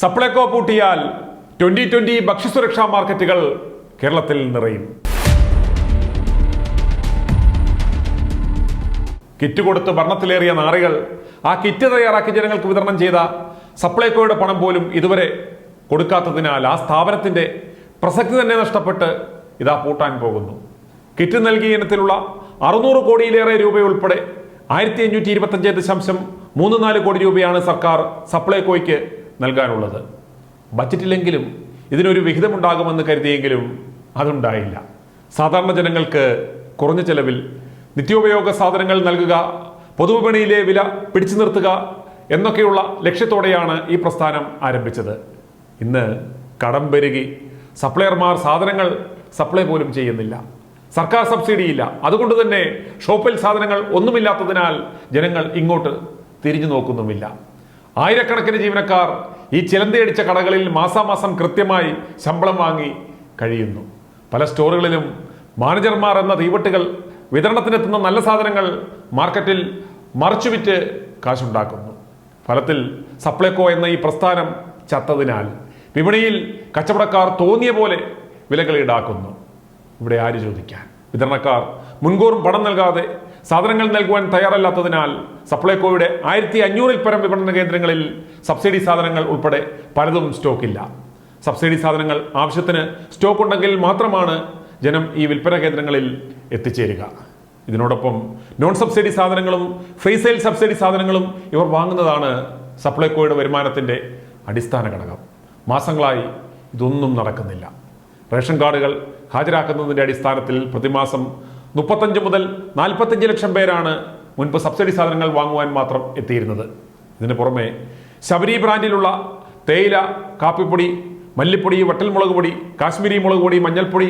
Supplyco പൂട്ടിയാൽ twenty twenty ഭക്ഷ്യസുരക്ഷാ മാർക്കറ്റുകൾ കേരളത്തിൽ നിറയും. കിറ്റ് കൊടുത്ത് ഭരണത്തിലേറിയ നാറികൾ. ആ കിറ്റ് തയ്യാറാക്കി ജനങ്ങൾക്ക് വിതരണം ചെയ്ത സപ്ലൈകോയുടെ പണം പോലും ഇതുവരെ കൊടുക്കാത്തതിനാൽ ആ സ്ഥാപനത്തിന്റെ പ്രസക്തി തന്നെ നഷ്ടപ്പെട്ട് ഇതാ പൂട്ടാൻ പോകുന്നു. കിറ്റ് നൽകിയ ഇനത്തിലുള്ള അറുന്നൂറ് കോടിയിലേറെ രൂപയുൾപ്പെടെ ആയിരത്തി അഞ്ഞൂറ്റി ഇരുപത്തഞ്ച് ദശാംശം മൂന്ന് നാല് കോടി രൂപയാണ് സർക്കാർ സപ്ലൈകോയ്ക്ക് നൽകാനുള്ളത്. ബജറ്റിലെങ്കിലും ഇതിനൊരു വിഹിതമുണ്ടാകുമെന്ന് കരുതിയെങ്കിലും അതുണ്ടായില്ല. സാധാരണ ജനങ്ങൾക്ക് കുറഞ്ഞ ചെലവിൽ നിത്യോപയോഗ സാധനങ്ങൾ നൽകുക പൊതുവിപണിയിലെ വില പിടിച്ചു നിർത്തുക എന്നൊക്കെയുള്ള ലക്ഷ്യത്തോടെയാണ് ഈ പ്രസ്ഥാനം ആരംഭിച്ചത്. ഇന്ന് കടം പെരുകി സപ്ലയർമാർ സാധനങ്ങൾ സപ്ലൈ പോലും ചെയ്യുന്നില്ല. സർക്കാർ സബ്സിഡിയില്ല. അതുകൊണ്ട് തന്നെ ഷോപ്പിൽ സാധനങ്ങൾ ഒന്നുമില്ലാത്തതിനാൽ ജനങ്ങൾ ഇങ്ങോട്ട് തിരിഞ്ഞു നോക്കുന്നുമില്ല. ആയിരക്കണക്കിന് ജീവനക്കാർ ഈ ചിലന്തയടിച്ച കടകളിൽ മാസാമാസം കൃത്യമായി ശമ്പളം വാങ്ങി കഴിയുന്നു. പല സ്റ്റോറുകളിലും മാനേജർമാർ എന്ന തീവട്ടുകൾ വിതരണത്തിനെത്തുന്ന നല്ല സാധനങ്ങൾ മാർക്കറ്റിൽ മറിച്ചുവിറ്റ് കാശുണ്ടാക്കുന്നു. ഫലത്തിൽ സപ്ലൈകോ എന്ന ഈ പ്രസ്ഥാനം ചത്തതിനാൽ വിപണിയിൽ കച്ചവടക്കാർ തോന്നിയ പോലെ വിലകൾ ഈടാക്കുന്നു. ഇവിടെ ആര് ചോദിക്കാൻ? വിതരണക്കാർ മുൻകൂറും പണം നൽകാതെ സാധനങ്ങൾ നൽകുവാൻ തയ്യാറല്ലാത്തതിനാൽ സപ്ലൈകോയുടെ ആയിരത്തി അഞ്ഞൂറിൽ പരം വിപണന കേന്ദ്രങ്ങളിൽ സബ്സിഡി സാധനങ്ങൾ ഉൾപ്പെടെ പലതും സ്റ്റോക്കില്ല. സബ്സിഡി സാധനങ്ങൾ ആവശ്യത്തിന് സ്റ്റോക്ക് ഉണ്ടെങ്കിൽ മാത്രമാണ് ജനം ഈ വിൽപ്പന കേന്ദ്രങ്ങളിൽ എത്തിച്ചേരുക. ഇതിനോടൊപ്പം നോൺ സബ്സിഡി സാധനങ്ങളും ഫ്രീ സെയിൽ സബ്സിഡി സാധനങ്ങളും ഇവർ വാങ്ങുന്നതാണ് സപ്ലൈകോയുടെ വരുമാനത്തിന്റെ അടിസ്ഥാന ഘടകം. മാസങ്ങളായി ഇതൊന്നും നടക്കുന്നില്ല. റേഷൻ കാർഡുകൾ ഹാജരാക്കുന്നതിന്റെ അടിസ്ഥാനത്തിൽ പ്രതിമാസം മുപ്പത്തഞ്ച് മുതൽ നാൽപ്പത്തഞ്ച് ലക്ഷം പേരാണ് മുൻപ് സബ്സിഡി സാധനങ്ങൾ വാങ്ങുവാൻ മാത്രം എത്തിയിരുന്നത്. ഇതിന് പുറമെ ശബരി ബ്രാൻഡിലുള്ള തേയില കാപ്പിപ്പൊടി മല്ലിപ്പൊടി വട്ടൽമുളക് പൊടി കാശ്മീരി മുളക് പൊടി മഞ്ഞൾപ്പൊടി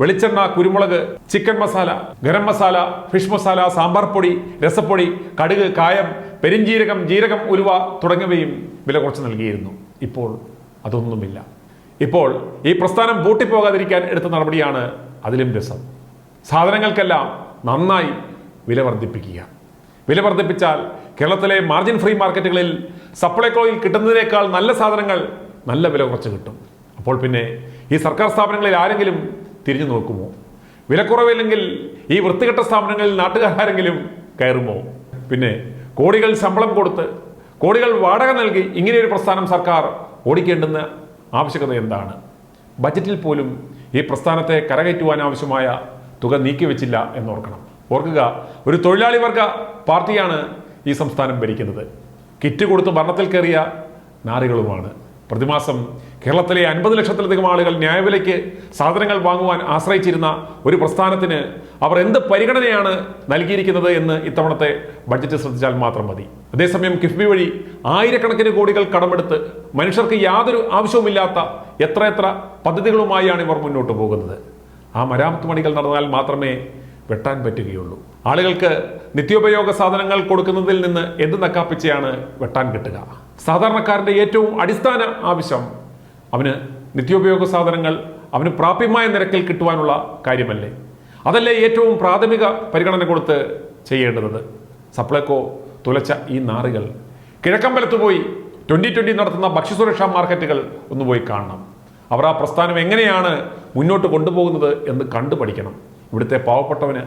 വെളിച്ചെണ്ണ കുരുമുളക് ചിക്കൻ മസാല ഗരം മസാല ഫിഷ് മസാല സാമ്പാർ പൊടി രസപ്പൊടി കടുക് കായം പെരിഞ്ജീരകം ജീരകം ഉലുവ തുടങ്ങിയവയും വില കുറച്ച് നൽകിയിരുന്നു. ഇപ്പോൾ അതൊന്നുമില്ല. ഇപ്പോൾ ഈ പ്രസ്ഥാനം പൂട്ടിപ്പോകാതിരിക്കാൻ എടുത്ത നടപടിയാണ് അതിലും രസം. സാധനങ്ങൾക്കെല്ലാം നന്നായി വില വർദ്ധിപ്പിക്കുക. വില വർദ്ധിപ്പിച്ചാൽ കേരളത്തിലെ മാർജിൻ ഫ്രീ മാർക്കറ്റുകളിൽ സപ്ലൈകോയിൽ കിട്ടുന്നതിനേക്കാൾ നല്ല സാധനങ്ങൾ നല്ല വില കുറച്ച് കിട്ടും. അപ്പോൾ പിന്നെ ഈ സർക്കാർ സ്ഥാപനങ്ങളിൽ ആരെങ്കിലും തിരിഞ്ഞു നോക്കുമോ? വിലക്കുറവില്ലെങ്കിൽ ഈ വൃത്തികെട്ട സ്ഥാപനങ്ങളിൽ നാട്ടുകാരെങ്കിലും കയറുമോ? പിന്നെ കോടികൾ ശമ്പളം കൊടുത്ത് കോടികൾ വാടക നൽകി ഇങ്ങനെയൊരു പ്രസ്ഥാനം സർക്കാർ ഓടിക്കേണ്ടുന്ന ആവശ്യകത എന്താണ്? ബജറ്റിൽ പോലും ഈ പ്രസ്ഥാനത്തെ കരകയറ്റുവാൻ ആവശ്യമായ തുക നീക്കിവെച്ചില്ല എന്നോർക്കണം. ഓർക്കുക ഒരു തൊഴിലാളി വർഗ പാർട്ടിയാണ് ഈ സംസ്ഥാനം ഭരിക്കുന്നത്. കിറ്റ് കൊടുത്ത് ഭരണത്തിൽ കയറിയ നാറികളുമാണ്. പ്രതിമാസം കേരളത്തിലെ അൻപത് ലക്ഷത്തിലധികം ആളുകൾ ന്യായവിലയ്ക്ക് സാധനങ്ങൾ വാങ്ങുവാൻ ആശ്രയിച്ചിരുന്ന ഒരു പ്രസ്ഥാനത്തിന് അവർ എന്ത് പരിഗണനയാണ് നൽകിയിരിക്കുന്നത് എന്ന് ഇത്തവണത്തെ ബഡ്ജറ്റ് ശ്രദ്ധിച്ചാൽ മാത്രം മതി. അതേസമയം കിഫ്ബി വഴി ആയിരക്കണക്കിന് കോടികൾ കടമെടുത്ത് മനുഷ്യർക്ക് യാതൊരു ആവശ്യവുമില്ലാത്ത എത്രയെത്ര പദ്ധതികളുമായാണ് ഇവർ മുന്നോട്ട് പോകുന്നത്. ആ മരാമത്ത് പണികൾ നടന്നാൽ മാത്രമേ വെട്ടാൻ പറ്റുകയുള്ളൂ. ആളുകൾക്ക് നിത്യോപയോഗ സാധനങ്ങൾ കൊടുക്കുന്നതിൽ നിന്ന് എന്ത് നക്കാപ്പിച്ചയാണ് വെട്ടാൻ കിട്ടുക? സാധാരണക്കാരന്റെ ഏറ്റവും അടിസ്ഥാന ആവശ്യം അവന് നിത്യോപയോഗ സാധനങ്ങൾ അവന് പ്രാപ്യമായ നിരക്കിൽ കിട്ടുവാനുള്ള കാര്യമല്ലേ? അതല്ലേ ഏറ്റവും പ്രാഥമിക പരിഗണന കൊടുത്ത് ചെയ്യേണ്ടത്? സപ്ലൈകോ തുലച്ച ഈ നാറുകൾ. കിഴക്കമ്പലത്ത് പോയി ട്വന്റി ട്വന്റി നടത്തുന്ന ഭക്ഷ്യസുരക്ഷാ മാർക്കറ്റുകൾ ഒന്ന് പോയി കാണണം. അവർ ആ പ്രസ്ഥാനം എങ്ങനെയാണ് മുന്നോട്ട് കൊണ്ടുപോകുന്നത് എന്ന് കണ്ടു പഠിക്കണം. ഇവിടുത്തെ പാവപ്പെട്ടവന്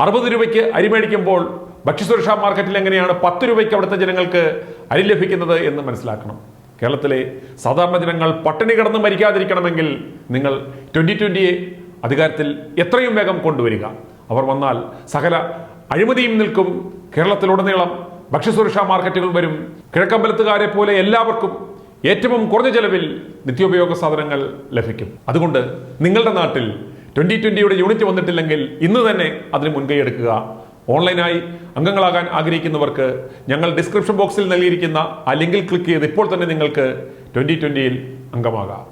അറുപത് രൂപയ്ക്ക് അരി മേടിക്കുമ്പോൾ ഭക്ഷ്യസുരക്ഷാ മാർക്കറ്റിൽ എങ്ങനെയാണ് പത്ത് രൂപയ്ക്ക് അവിടുത്തെ ജനങ്ങൾക്ക് അരി ലഭിക്കുന്നത് എന്ന് മനസ്സിലാക്കണം. കേരളത്തിലെ സാധാരണ ജനങ്ങൾ പട്ടിണി കിടന്ന് മരിക്കാതിരിക്കണമെങ്കിൽ നിങ്ങൾ ട്വന്റി ട്വന്റിയെ അധികാരത്തിൽ എത്രയും വേഗം കൊണ്ടുവരിക. അവർ വന്നാൽ സകല അഴിമതിയും നിൽക്കും. കേരളത്തിലുടനീളം ഭക്ഷ്യസുരക്ഷാ മാർക്കറ്റുകൾ വരും. കിഴക്കമ്പലത്തുകാരെ പോലെ എല്ലാവർക്കും ഏറ്റവും കുറഞ്ഞ ചെലവിൽ നിത്യോപയോഗ സാധനങ്ങൾ ലഭിക്കും. അതുകൊണ്ട് നിങ്ങളുടെ നാട്ടിൽ ട്വന്റി ട്വന്റിയുടെ യൂണിറ്റ് വന്നിട്ടില്ലെങ്കിൽ ഇന്ന് തന്നെ അതിന് മുൻകൈ എടുക്കുക. ഓൺലൈനായി അംഗങ്ങളാകാൻ ആഗ്രഹിക്കുന്നവർക്ക് ഞങ്ങൾ ഡിസ്ക്രിപ്ഷൻ ബോക്സിൽ നൽകിയിരിക്കുന്ന ആ ലിങ്കിൽ ക്ലിക്ക് ചെയ്ത് ഇപ്പോൾ തന്നെ നിങ്ങൾക്ക് ട്വന്റി ട്വന്റിയിൽ അംഗമാകാം.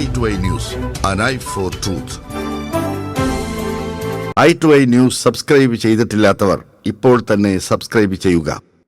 Eye to eye an eye for truth. Eye to eye news subscribe ചെയ്തിട്ടില്ലാത്തവർ ഇപ്പോൾ തന്നെ സബ്സ്ക്രൈബ് ചെയ്യുക.